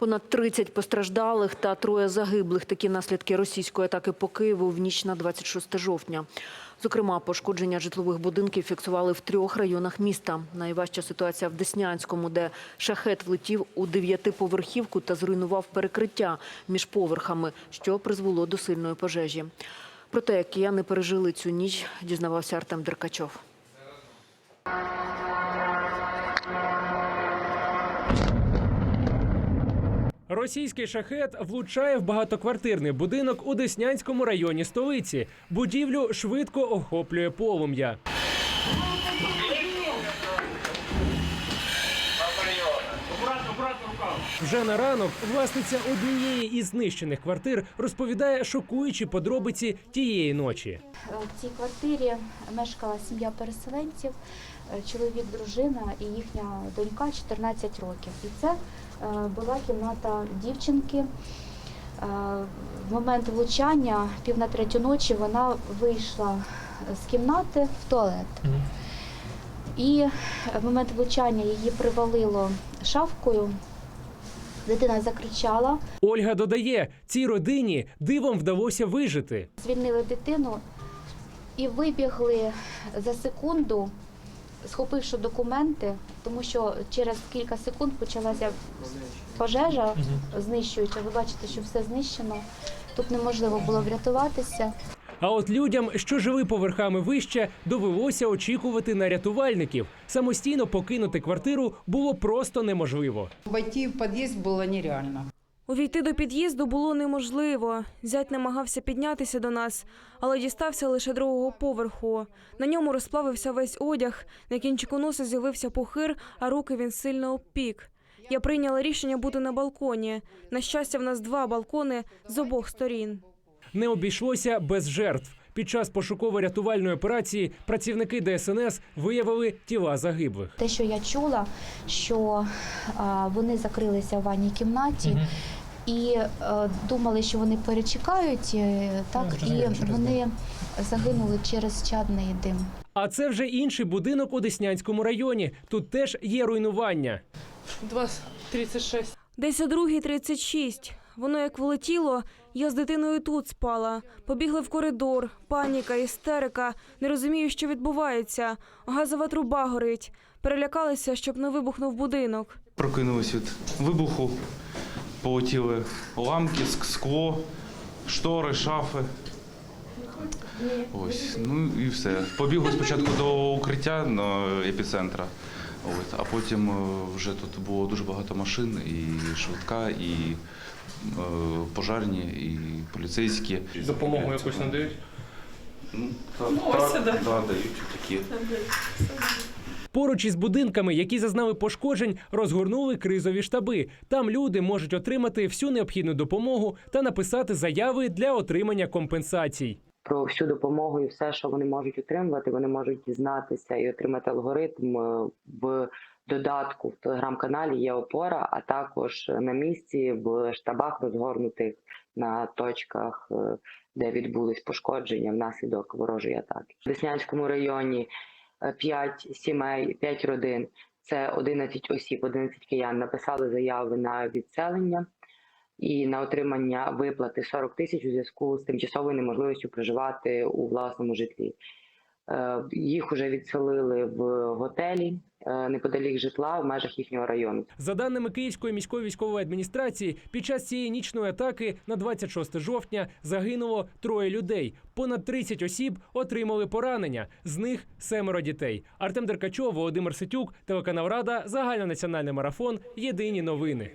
Понад 30 постраждалих та троє загиблих. Такі наслідки російської атаки по Києву в ніч на 26 жовтня. Зокрема, пошкодження житлових будинків фіксували в трьох районах міста. Найважча ситуація в Деснянському, де шахет влетів у дев'ятиповерхівку та зруйнував перекриття між поверхами, що призвело до сильної пожежі. Про те, як кияни пережили цю ніч, дізнавався Артем Деркачов. Російський шахет влучає в багатоквартирний будинок у Деснянському районі столиці. Будівлю швидко охоплює полум'я. Вже на ранок власниця однієї із знищених квартир розповідає шокуючі подробиці тієї ночі. В цій квартирі мешкала сім'я переселенців, чоловік, дружина і їхня донька 14 років. І це е, була кімната дівчинки. Е, В момент влучання, пів на третю ночі, вона вийшла з кімнати в туалет. І в момент влучання її привалило шавкою. Дитина закричала, Ольга додає, цій родині дивом вдалося вижити. звільнили дитину і вибігли за секунду, схопивши документи, тому що через кілька секунд почалася пожежа знищуюча. Ви бачите, що все знищено. Тут неможливо було врятуватися. А от людям, що жили поверхами вище, довелося очікувати на рятувальників. Самостійно покинути квартиру було просто неможливо. Войти в подъезд было нереально. Увійти до під'їзду було неможливо. Зять намагався піднятися до нас, але дістався лише другого поверху. На ньому розплавився весь одяг, на кінчику носа з'явився пухир, а руки він сильно обпік. Я прийняла рішення бути на балконі. На щастя, в нас два балкони з обох сторін. Не обійшлося без жертв. Під час пошуково-рятувальної операції працівники ДСНС виявили тіла загиблих. Те, що я чула, що а, вони закрилися в ванній кімнаті. І е, думали, що вони перечекають, е, так і вони загинули через чадний дим. А це вже інший будинок у Деснянському районі. Тут теж є руйнування. 2.36. Десь о 2.36. Воно як влетіло, я з дитиною тут спала. Побігли в коридор, паніка, істерика. Не розумію, що відбувається. Газова труба горить. Перелякалися, щоб не вибухнув будинок. Прокинулись від вибуху, полетіли ламки, скло, штори, шафи. Ось, ну і все. Побігли спочатку до укриття на епіцентра, от, а потім е, вже тут було дуже багато машин, і швидка, і е, пожарні, і поліцейські. Допомогу якусь надають? Ну, так, так, да, дають такі. Поруч із будинками, які зазнали пошкоджень, розгорнули кризові штаби. Там люди можуть отримати всю необхідну допомогу та написати заяви для отримання компенсацій. про всю допомогу і все, що вони можуть отримувати, вони можуть дізнатися і отримати алгоритм е, в додатку в телеграм-каналі. Є опора, а також на місці в штабах розгорнутих на точках, е, де відбулись пошкодження внаслідок ворожої атаки. В Деснянському районі 5 сімей, 5 родин. Це 11 осіб, 11 киян написали заяви на відселення і на отримання виплати 40 тисяч у зв'язку з тимчасовою неможливістю проживати у власному житлі. Е, Їх уже відселили в готелі е, неподалік житла в межах їхнього району. За даними Київської міської військової адміністрації, під час цієї нічної атаки на 26 жовтня загинуло троє людей. Понад 30 осіб отримали поранення. З них семеро дітей. Артем Деркачов, Володимир Ситюк, телеканал Рада, загальнонаціональний марафон. Єдині новини.